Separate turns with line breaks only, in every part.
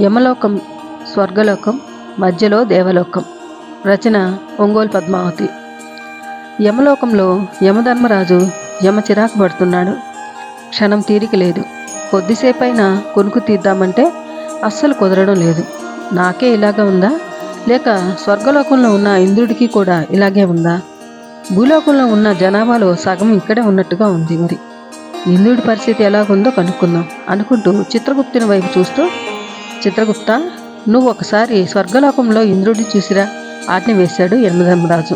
యమలోకం స్వర్గలోకం మధ్యలో దేవలోకం. రచన ఒంగోలు పద్మావతి. యమలోకంలో యమధర్మరాజు యమ చిరాకు పడుతున్నాడు. క్షణం తీరిక లేదు. కొద్దిసేపైనా కొనుక్కు తీద్దామంటే అస్సలు కుదరడం లేదు. నాకే ఇలాగ ఉందా? లేక స్వర్గలోకంలో ఉన్న ఇంద్రుడికి కూడా ఇలాగే ఉందా? భూలోకంలో ఉన్న జనాభాలో సగం ఇక్కడే ఉన్నట్టుగా ఉంది మరి. ఇంద్రుడి పరిస్థితి ఎలాగుందో కనుక్కుందాం అనుకుంటూ చిత్రగుప్తుని వైపు చూస్తూ చిత్రగుప్త నువ్వు ఒకసారి స్వర్గలోకంలో ఇంద్రుడిని చూసిరా. ఆజ్ఞ వేశాడు యమధర్మరాజు.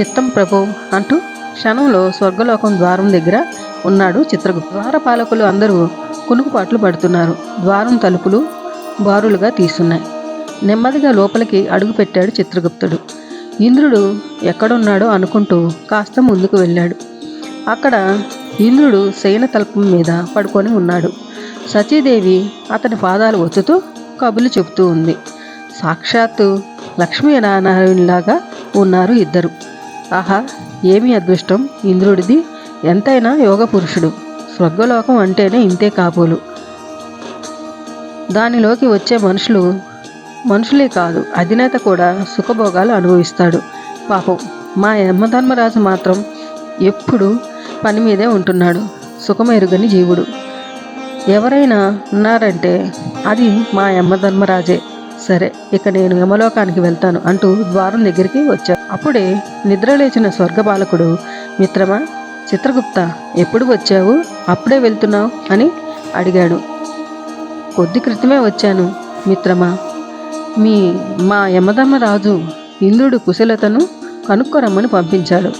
చిత్తం ప్రభు అంటూ క్షణంలో స్వర్గలోకం ద్వారం దగ్గర ఉన్నాడు చిత్రగుప్త. ద్వారపాలకులు అందరూ కునుకుపాట్లు పడుతున్నారు. ద్వారం తలుపులు బారులుగా తీస్తున్నాయి. నెమ్మదిగా లోపలికి అడుగుపెట్టాడు చిత్రగుప్తుడు. ఇంద్రుడు ఎక్కడున్నాడో అనుకుంటూ కాస్త ముందుకు వెళ్ళాడు. అక్కడ ఇంద్రుడు శయన తల్పం మీద పడుకొని ఉన్నాడు. సతీదేవి అతని పాదాలు ఒత్తుతూ కబులు చెబుతూ ఉంది. సాక్షాత్తు లక్ష్మీనారాయణలాగా ఉన్నారు ఇద్దరు. ఆహా ఏమి అదృష్టం? ఇంద్రుడిది ఎంతైనా యోగ పురుషుడు. స్వర్గలోకం అంటేనే ఇంతే కాబోలు. దానిలోకి వచ్చే మనుషులు మనుషులే కాదు అధినేత కూడా సుఖభోగాలు అనుభవిస్తాడు. పాపం మా యమధర్మరాజు మాత్రం ఎప్పుడు పని మీదే ఉంటున్నాడు. సుఖమెరుగని జీవుడు. ఎవరైనా ఉన్నారంటే అది మా యమధర్మరాజే సరే ఇక నేను యమలోకానికి వెళ్తాను అంటూ ద్వారం దగ్గరికి వచ్చాడు అప్పుడే నిద్రలేచిన స్వర్గబాలకుడు మిత్రమా చిత్రగుప్త ఎప్పుడు వచ్చావు? అప్పుడే వెళ్తున్నావు? అని అడిగాడు. కొద్ది క్రితమే వచ్చాను మిత్రమా. మీ మా యమధర్మరాజు ఇంద్రుడు కుశలతను కనుక్కోరమ్మని పంపించాడు.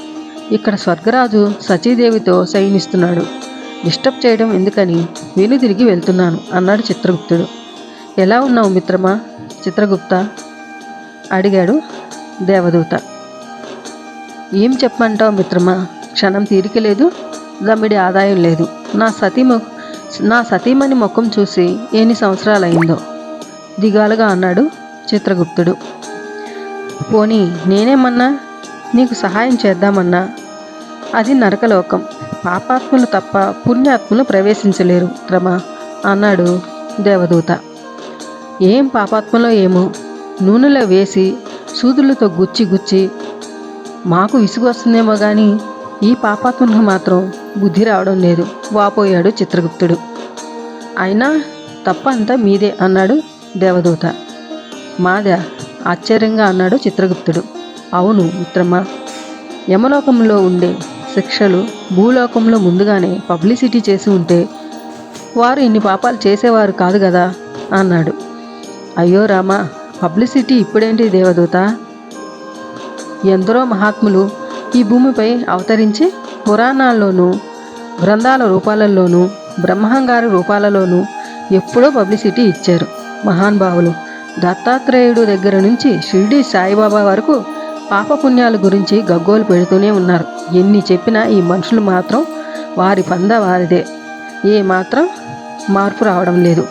ఇక్కడ స్వర్గరాజు సచీదేవితో శయనిస్తున్నాడు డిస్టర్బ్ చేయడం ఎందుకని? వీలు తిరిగి వెళ్తున్నాను అన్నాడు చిత్రగుప్తుడు. ఎలా ఉన్నావు మిత్రమా? చిత్రగుప్త? అడిగాడు దేవదూత. ఏం చెప్పమంటావు మిత్రమా? క్షణం తీరిక లేదు దమ్మిడి ఆదాయం లేదు. నా సతీ నా సతీమణి ముఖం చూసి ఎన్ని సంవత్సరాలైందో దిగాలుగా అన్నాడు చిత్రగుప్తుడు. పోనీ నేనేమన్నా? నీకు సహాయం చేద్దామన్నా? అది నరకలోకం. పాపాత్ములు తప్ప పుణ్యాత్ములు ప్రవేశించలేరు. రమ అన్నాడు దేవదూత. ఏం పాపాత్మలో ఏమో? నూనెలో వేసి సూదులతో గుచ్చి గుచ్చి మాకు విసుగు వస్తుందేమో కానీ ఈ పాపాత్మకు మాత్రం బుద్ధి రావడం లేదు. వాపోయాడు చిత్రగుప్తుడు. అయినా తప్ప అంతా మీదే అన్నాడు దేవదూత. మాదా ఆశ్చర్యంగా అన్నాడు చిత్రగుప్తుడు. అవును మిత్రమా యమలోకంలో ఉండే శిక్షలు భూలోకంలో ముందుగానే పబ్లిసిటీ చేసి ఉంటే వారు ఇన్ని పాపాలు చేసేవారు కాదు కదా అన్నాడు. అయ్యో రామా పబ్లిసిటీ ఇప్పుడేంటి దేవదూత? ఎందరో మహాత్ములు ఈ భూమిపై అవతరించి పురాణాల్లోనూ గ్రంథాల రూపాలలోనూ బ్రహ్మంగారి రూపాలలోనూ ఎప్పుడో పబ్లిసిటీ ఇచ్చారు. మహానుభావులు దత్తాత్రేయుడు దగ్గర నుంచి షిర్డీ సాయిబాబా వరకు పాపపుణ్యాల గురించి గగ్గోలు పెడుతూనే ఉన్నారు. ఎన్ని చెప్పినా ఈ మనుషులు మాత్రం వారి పంద వారిదే. ఏ మాత్రం మార్పు రావడం లేదు.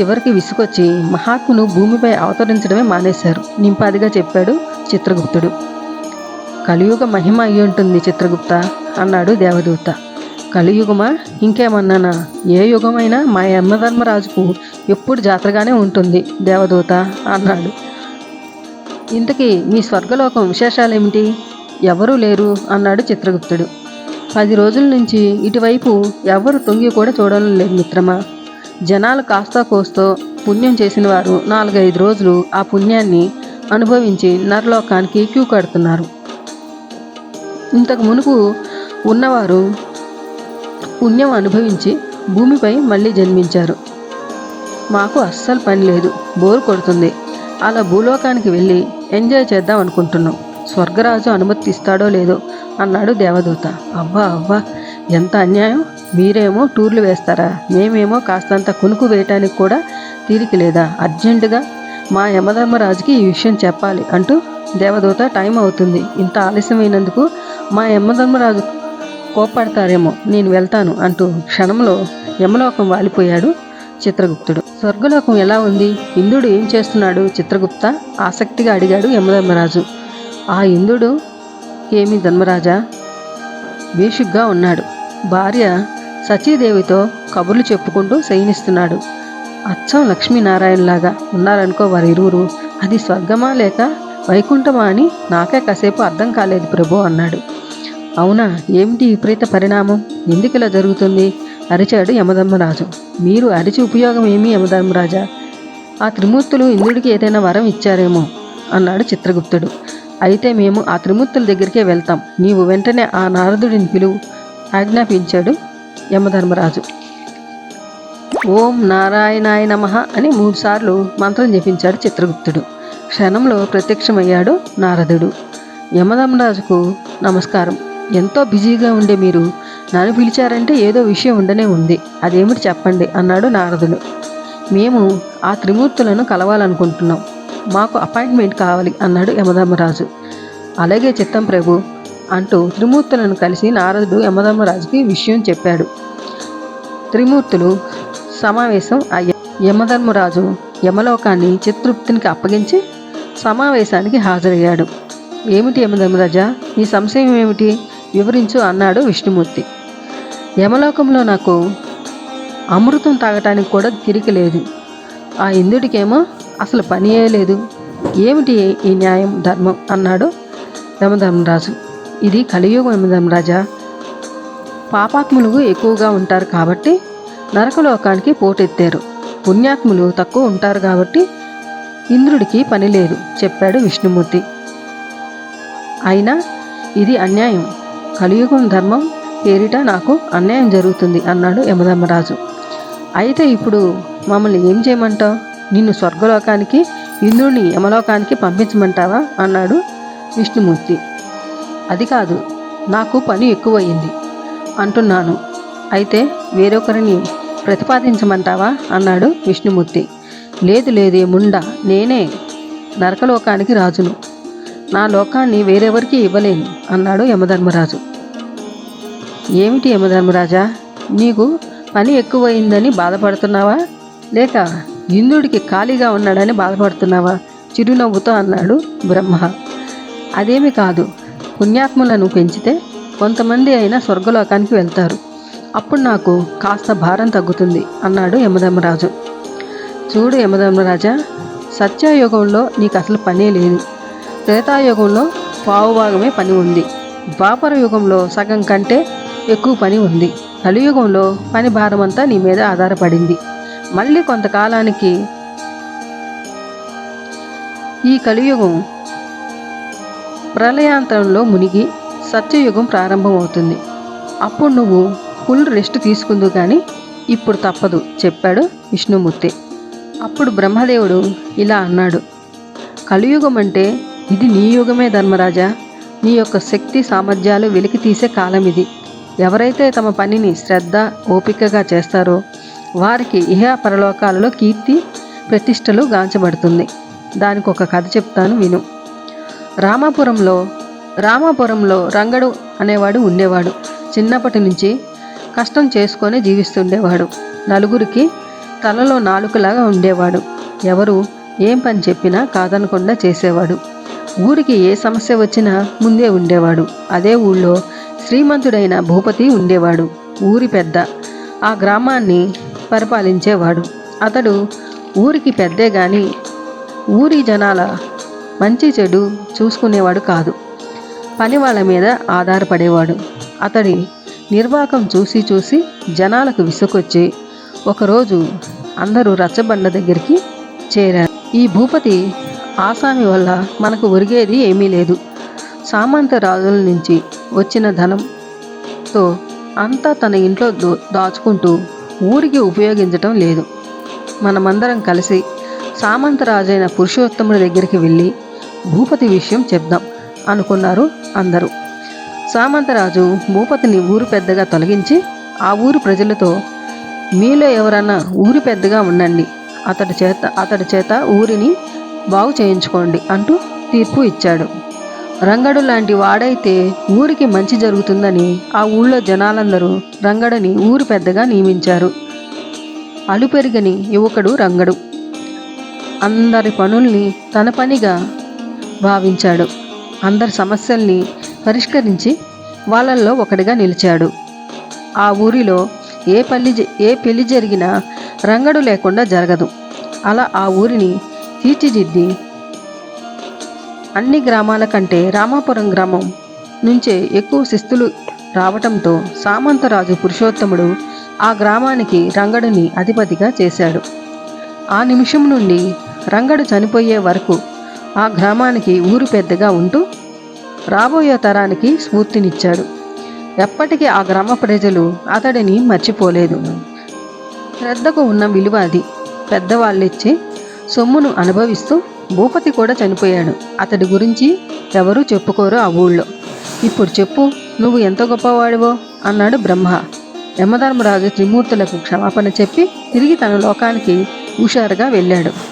చివరికి విసుకొచ్చి మహాత్మును భూమిపై అవతరించడమే మానేశారు. నింపాదిగా చెప్పాడు చిత్రగుప్తుడు. కలియుగ మహిమ అయి ఉంటుంది చిత్రగుప్త అన్నాడు దేవదూత. కలియుగమా? ఇంకేమన్నానా? ఏ యుగమైనా మా యమధర్మరాజుకు ఎప్పుడు జాతరగానే ఉంటుంది దేవదూత అన్నాడు. ఇంతకీ మీ స్వర్గలోకం విశేషాలేమిటి? ఎవరూ లేరు అన్నాడు చిత్రగుప్తుడు. పది రోజుల నుంచి ఇటువైపు ఎవరు తొంగి కూడా చూడడం లేదు మిత్రమా. జనాలు కాస్తా కోస్తో పుణ్యం చేసిన వారు నాలుగైదు రోజులు ఆ పుణ్యాన్ని అనుభవించి నరలోకానికి క్యూ కడుతున్నారు. ఇంతకు మునుపు ఉన్నవారు పుణ్యం అనుభవించి భూమిపై మళ్ళీ జన్మించారు. మాకు అస్సలు పని లేదు బోరు కొడుతుంది. అలా భూలోకానికి వెళ్ళి ఎంజాయ్ చేద్దాం అనుకుంటున్నాం. స్వర్గరాజు అనుమతి ఇస్తాడో లేదో అన్నాడు దేవదూత. అవ్వా అవ్వా ఎంత అన్యాయం? మీరేమో టూర్లు వేస్తారా? మేమేమో కాస్తంత కునుకు వేయటానికి కూడా తీరిక లేదా? అర్జెంటుగా మా యమధర్మరాజుకి ఈ విషయం చెప్పాలి అంటూ దేవదూత టైం అవుతుంది. ఇంత ఆలస్యమైనందుకు మా యమధర్మరాజు కోప్పడతారేమో నేను వెళ్తాను అంటూ క్షణంలో యమలోకం వాలిపోయాడు చిత్రగుప్తుడు. స్వర్గలోకం ఎలా ఉంది? ఇంద్రుడు ఏం చేస్తున్నాడు? చిత్రగుప్త ఆసక్తిగా అడిగాడు యమధర్మరాజు. ఆ ఇంద్రుడు ఏమి ధర్మరాజా? వేషుగ్గా ఉన్నాడు. భార్య సచీదేవితో కబుర్లు చెప్పుకుంటూ శయనిస్తున్నాడు. అచ్చం లక్ష్మీనారాయణలాగా ఉన్నారనుకో వారి ఇరువురు అది స్వర్గమా లేక వైకుంఠమా అని నాకే కాసేపు అర్థం కాలేదు ప్రభు అన్నాడు. అవునా? ఏమిటి విపరీత పరిణామం? ఎందుకు ఇలా జరుగుతుంది? అరిచాడు యమధర్మరాజు. మీరు అరిచి ఉపయోగం ఏమి యమధర్మరాజా? ఆ త్రిమూర్తులు ఇంద్రుడికి ఏదైనా వరం ఇచ్చారేమో అన్నాడు చిత్రగుప్తుడు. అయితే మేము ఆ త్రిమూర్తుల దగ్గరికే వెళ్తాం. నీవు వెంటనే ఆ నారదుడిని పిలువు ఆజ్ఞాపించాడు యమధర్మరాజు. ఓం నారాయణాయ నమః అని మూడుసార్లు మంత్రం జపించాడు చిత్రగుప్తుడు. క్షణంలో ప్రత్యక్షమయ్యాడు నారదుడు. యమధర్మరాజుకు నమస్కారం. ఎంతో బిజీగా ఉండే మీరు నన్ను పిలిచారంటే ఏదో విషయం ఉండనే ఉంది. అదేమిటి చెప్పండి అన్నాడు నారదుడు మేము ఆ త్రిమూర్తులను కలవాలనుకుంటున్నాం. మాకు అపాయింట్మెంట్ కావాలి అన్నాడు యమధర్మరాజు. అలాగే చిత్తం ప్రభు అంటూ త్రిమూర్తులను కలిసి నారదుడు యమధర్మరాజుకి విషయం చెప్పాడు. త్రిమూర్తులు సమావేశం అయ్యా యమధర్మరాజు యమలోకాన్ని చిత్రగుప్తునికి అప్పగించి సమావేశానికి హాజరయ్యాడు. ఏమిటి యమధర్మరాజా? నీ సంశయం ఏమిటి? వివరించు అన్నాడు విష్ణుమూర్తి. యమలోకంలో నాకు అమృతం తాగటానికి కూడా తిరిగి లేదు. ఆ ఇంద్రుడికేమో అసలు పనియే లేదు. ఏమిటి ఈ న్యాయం ధర్మం? అన్నాడు యమధర్మరాజు. ఇది కలియుగం యమధర్మరాజా. పాపాత్ములు ఎక్కువగా ఉంటారు కాబట్టి నరకలోకానికి పోటెత్తారు. పుణ్యాత్ములు తక్కువ ఉంటారు కాబట్టి ఇంద్రుడికి పని లేదు చెప్పాడు విష్ణుమూర్తి. అయినా ఇది అన్యాయం. కలియుగం ధర్మం పేరిట నాకు అన్యాయం జరుగుతుంది అన్నాడు యమధర్మరాజు. అయితే ఇప్పుడు మమ్మల్ని ఏం చేయమంటావు? నిన్ను స్వర్గలోకానికి ఇంద్రుని యమలోకానికి పంపించమంటావా? అన్నాడు విష్ణుమూర్తి. అది కాదు నాకు పని ఎక్కువయింది అంటున్నాను. అయితే వేరొకరిని ప్రతిపాదించమంటావా? అన్నాడు విష్ణుమూర్తి. లేదు లేదే ముండ నేనే నరకలోకానికి రాజును. నా లోకాన్ని వేరెవరికి ఇవ్వలేను అన్నాడు యమధర్మరాజు. ఏమిటి యమధర్మరాజా? నీకు పని ఎక్కువైందని బాధపడుతున్నావా? లేక ఇంద్రుడికి ఖాళీగా ఉన్నాడని బాధపడుతున్నావా? చిరునవ్వుతో అన్నాడు బ్రహ్మ. అదేమి కాదు. పుణ్యాత్ములను పెంచితే కొంతమంది అయినా స్వర్గలోకానికి వెళ్తారు. అప్పుడు నాకు కాస్త భారం తగ్గుతుంది అన్నాడు యమధర్మరాజు. చూడు యమధర్మరాజా సత్యయుగంలో నీకు అసలు పనే లేదు. త్రేతాయుగంలో పావుభాగమే పని ఉంది. ద్వాపర యుగంలో సగం కంటే ఎక్కువ పని ఉంది. కలియుగంలో పని భారమంతా నీ మీద ఆధారపడింది. మళ్ళీ కొంతకాలానికి ఈ కలియుగం ప్రళయాంతరంలో మునిగి సత్యయుగం ప్రారంభమవుతుంది. అప్పుడు నువ్వు ఫుల్ రెస్ట్ తీసుకుందు కానీ ఇప్పుడు తప్పదు చెప్పాడు విష్ణుమూర్తి. అప్పుడు బ్రహ్మదేవుడు ఇలా అన్నాడు. కలియుగం అంటే ఇది నీ యుగమే ధర్మరాజా. నీ యొక్క శక్తి సామర్థ్యాలు వెలికి తీసే కాలం ఇది ఎవరైతే తమ పనిని శ్రద్ధ ఓపికగా చేస్తారో వారికి ఇహ పరలోకాలలో కీర్తి ప్రతిష్టలు గాంచబడుతుంది. దానికి ఒక కథ చెప్తాను విను. రామాపురంలో రామాపురంలో రంగడు అనేవాడు ఉండేవాడు. చిన్నప్పటి నుంచి కష్టం చేసుకొని జీవిస్తుండేవాడు. నలుగురికి తలలో నాలుకలాగా ఉండేవాడు. ఎవరు ఏం పని చెప్పినా కాదనకుండా చేసేవాడు. ఊరికి ఏ సమస్య వచ్చినా ముందే ఉండేవాడు. అదే ఊళ్ళో శ్రీమంతుడైన భూపతి ఉండేవాడు ఊరి పెద్ద. ఆ గ్రామాన్ని పరిపాలించేవాడు. అతడు ఊరికి పెద్దే గాని ఊరి జనాల మంచి చెడు చూసుకునేవాడు కాదు. పని వాళ్ళ మీద ఆధారపడేవాడు. అతడి నిర్వాకం చూసి చూసి జనాలకు విసుకొచ్చి ఒకరోజు అందరూ రచ్చబండ దగ్గరికి చేరారు. ఈ భూపతి ఆసామి వల్ల మనకు ఒరిగేది ఏమీ లేదు. సామంత రాజుల నుంచి వచ్చిన ధనంతో అంతా తన ఇంట్లో దో దాచుకుంటూ ఊరికి ఉపయోగించటం లేదు. మనమందరం కలిసి సామంత రాజైన పురుషోత్తముడి దగ్గరికి వెళ్ళి భూపతి విషయం చెప్దాం అనుకున్నారు అందరూ. సామంతరాజు భూపతిని ఊరు పెద్దగా తొలగించి ఆ ఊరు ప్రజలతో మీలో ఎవరన్నా ఊరి పెద్దగా ఉండండి అతడి చేత అతడి చేత ఊరిని బాగు చేయించుకోండి అంటూ తీర్పు ఇచ్చాడు. రంగడు లాంటి వాడైతే ఊరికి మంచి జరుగుతుందని ఆ ఊళ్ళో జనాలందరూ రంగడని ఊరు పెద్దగా నియమించారు. అలుపెరిగని యువకుడు రంగడు. అందరి పనుల్ని తన పనిగా భావించాడు. అందరి సమస్యల్ని పరిష్కరించి వాళ్ళల్లో ఒకడిగా నిలిచాడు. ఆ ఊరిలో ఏ పల్లి జ- ఏ పెళ్ళి జరిగినా రంగడు లేకుండా జరగదు. అలా ఆ ఊరిని తీర్చిదిద్ది అన్ని గ్రామాల కంటే రామాపురం గ్రామం నుంచే ఎక్కువ శిస్తులు రావటంతో సామంతరాజు పురుషోత్తముడు ఆ గ్రామానికి రంగడుని అధిపతిగా చేశాడు. ఆ నిమిషం నుండి రంగడు చనిపోయే వరకు ఆ గ్రామానికి ఊరు పెద్దగా ఉంటూ రాబోయే తరానికి స్ఫూర్తినిచ్చాడు. ఎప్పటికీ ఆ గ్రామ ప్రజలు అతడిని మర్చిపోలేదు. శ్రద్ధకు ఉన్న విలువ అది. పెద్దవాళ్ళిచ్చే సొమ్మును అనుభవిస్తూ భూపతి కూడా చనిపోయాడు. అతడి గురించి ఎవరూ చెప్పుకోరు ఆ ఊళ్ళో. ఇప్పుడు చెప్పు నువ్వు ఎంత గొప్పవాడివో అన్నాడు బ్రహ్మ. యమధర్మరాజు త్రిమూర్తులకు క్షమాపణ చెప్పి తిరిగి తన లోకానికి హుషారుగా వెళ్ళాడు.